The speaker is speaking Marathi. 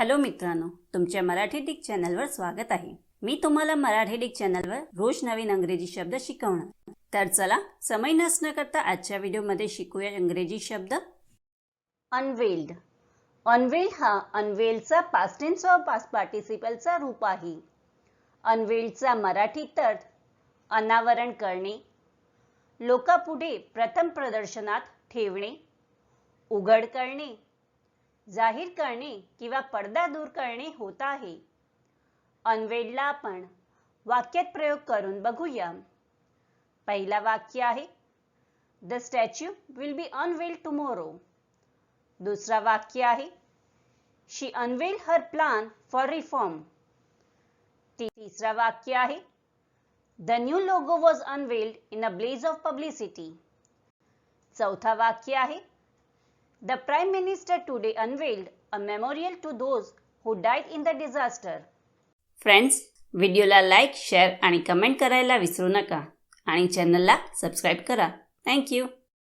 हॅलो मित्रांनो तुमच्या मराठी डिक चॅनलवर स्वागत आहे. मी तुम्हाला मराठी डिक चॅनलवर रोज नवीन अंग्रेजी शब्द शिकवणार. तर चला समय नसणं करता आजच्या व्हिडिओमध्ये शिकूया इंग्रजी शब्द. अनवेल्ड अनवेल्ड हा अनवेल्डचा पास्ट टेन्स व पास्ट पार्टिसिपलचा रूप आहे. अनवेल्डचा मराठी अर्थ अनावरण करणे. लोकापुढे प्रथम प्रदर्शनात ठेवणे. उघड करणे. जाहीर करणे किंवा पडदा दूर करणे होत आहे. अनवेडला आपण वाक्यात प्रयोग करून बघूया. पहिला वाक्य आहे the statue will be unveil tomorrow दुसरा वाक्य आहे she unveil her plan for reform तिसरा वाक्य आहे the new logo was unveiled in a blaze of publicity चौथा वाक्य आहे The Prime Minister today unveiled a memorial to those who died in the disaster. Friends व्हिडिओला लाईक शेअर आणि कमेंट करायला विसरू नका आणि चॅनलला सबस्क्राईब करा थँक्यू